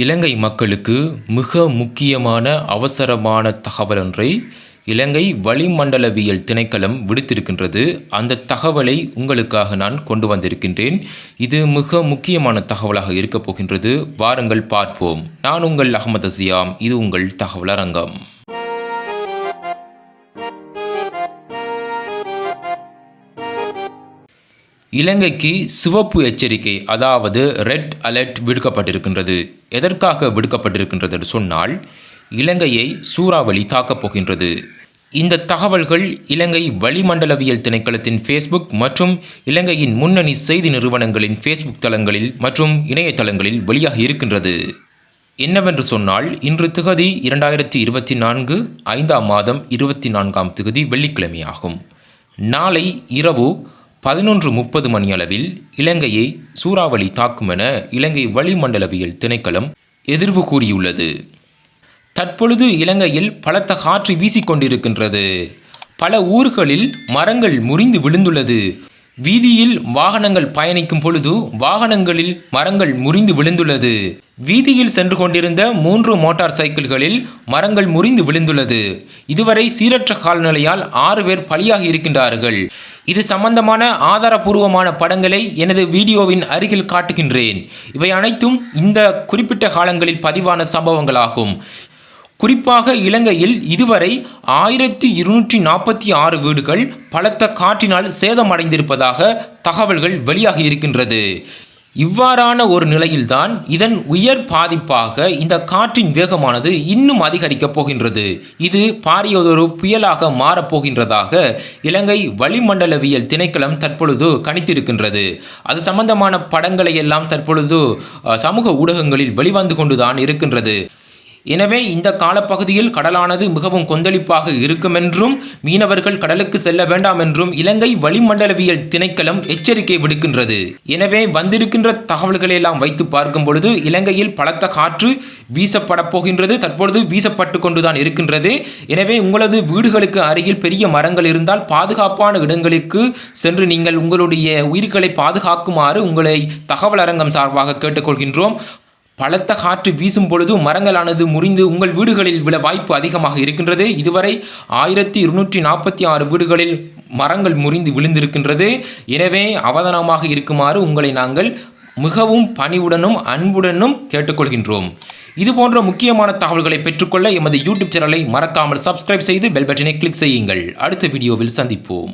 இலங்கை மக்களுக்கு மிக முக்கியமான அவசரமான தகவல் ஒன்றை இலங்கை வளிமண்டலவியல் திணைக்களம் விடுத்திருக்கின்றது. அந்த தகவலை உங்களுக்காக நான் கொண்டு வந்திருக்கின்றேன். இது மிக முக்கியமான தகவலாக இருக்கப் போகின்றது. வாருங்கள் பார்ப்போம். நான் உங்கள் அகமது அசியாம். இது உங்கள் தகவல் இலங்கைக்கு சிவப்பு எச்சரிக்கை அதாவது ரெட் அலர்ட் விடுக்கப்பட்டிருக்கின்றது. எதற்காக விடுக்கப்பட்டிருக்கின்றது என்று சொன்னால் இலங்கையை சூறாவளி தாக்கப் போகின்றது. இந்த தகவல்கள் இலங்கை வளிமண்டலவியல் திணைக்களத்தின் ஃபேஸ்புக் மற்றும் இலங்கையின் முன்னணி செய்தி நிறுவனங்களின் ஃபேஸ்புக் தளங்களில் மற்றும் இணையதளங்களில் வெளியாக இருக்கின்றது. என்னவென்று சொன்னால் இன்று திகதி இரண்டாயிரத்தி இருபத்தி நான்கு ஐந்தாம் மாதம் இருபத்தி நான்காம் திகதி வெள்ளிக்கிழமையாகும். நாளை இரவு பதினொன்று முப்பது மணியளவில் இலங்கையை சூறாவளி தாக்கும் என இலங்கை வளிமண்டலவியல் திணைக்களம் எதிர்வு கூறியுள்ளது. தற்பொழுது இலங்கையில் பலத்த காற்று வீசிக்கொண்டிருக்கின்றது. பல ஊர்களில் மரங்கள் முறிந்து விழுந்துள்ளது. வீதியில் வாகனங்கள் பயணிக்கும் பொழுது வாகனங்களில் மரங்கள் முறிந்து விழுந்துள்ளது. வீதியில் சென்று கொண்டிருந்த மூன்று மோட்டார் சைக்கிள்களில் மரங்கள் முறிந்து விழுந்துள்ளது. இதுவரை சீரற்ற காலநிலையால் ஆறு பேர் பலியாகி இருக்கின்றார்கள். இது சம்பந்தமான ஆதாரபூர்வமான படங்களை எனது வீடியோவின் அருகில் காட்டுகின்றேன். இவை அனைத்தும் இந்த குறிப்பிட்ட காலங்களில் பதிவான சம்பவங்களாகும். குறிப்பாக இலங்கையில் இதுவரை ஆயிரத்தி இருநூற்றி நாற்பத்தி ஆறு வீடுகள் பலத்த காற்றினால் சேதமடைந்திருப்பதாக தகவல்கள் வெளியாகி இருக்கின்றது. இவ்வாறான ஒரு நிலையில்தான் இதன் உயர் பாதிப்பாக இந்த காற்றின் வேகமானது இன்னும் அதிகரிக்கப் போகின்றது. இது பாரியதொரு புயலாக மாறப்போகின்றதாக இலங்கை வளிமண்டலவியல் திணைக்களம் தற்பொழுது கணித்திருக்கின்றது. அது சம்பந்தமான படங்களை எல்லாம் தற்பொழுது சமூக ஊடகங்களில் வெளிவந்து கொண்டுதான் இருக்கின்றது. எனவே இந்த காலப்பகுதியில் கடலானது மிகவும் கொந்தளிப்பாக இருக்குமென்றும் மீனவர்கள் கடலுக்கு செல்ல வேண்டாம் என்றும் இலங்கை வளிமண்டலவியல் திணைக்களம் எச்சரிக்கை விடுக்கின்றது. எனவே வந்திருக்கின்ற தகவல்களை எல்லாம் வைத்து பார்க்கும் பொழுது இலங்கையில் பலத்த காற்று வீசப்பட போகின்றது. தற்பொழுது வீசப்பட்டு கொண்டுதான் இருக்கின்றது. எனவே உங்களது வீடுகளுக்கு அருகில் பெரிய மரங்கள் இருந்தால் பாதுகாப்பான இடங்களுக்கு சென்று நீங்கள் உங்களுடைய உயிர்களை பாதுகாக்குமாறு உங்களை தகவல் அரங்கம் சார்பாக கேட்டுக்கொள்கின்றோம். பலத்த காற்று வீசும் பொழுது மரங்களானது முறிந்து உங்கள் வீடுகளில் விழ வாய்ப்பு அதிகமாக இருக்கின்றது. இதுவரை ஆயிரத்தி இருநூற்றி நாற்பத்தி ஆறு வீடுகளில் மரங்கள் முறிந்து விழுந்திருக்கின்றது. எனவே அவதானமாக இருக்குமாறு உங்களை நாங்கள் மிகவும் பணிவுடனும் அன்புடனும் கேட்டுக்கொள்கின்றோம். இது போன்ற முக்கியமான தகவல்களை பெற்றுக்கொள்ள எமது யூடியூப் சேனலை மறக்காமல் சப்ஸ்கிரைப் செய்து பெல் பட்டனை கிளிக் செய்யுங்கள். அடுத்த வீடியோவில் சந்திப்போம்.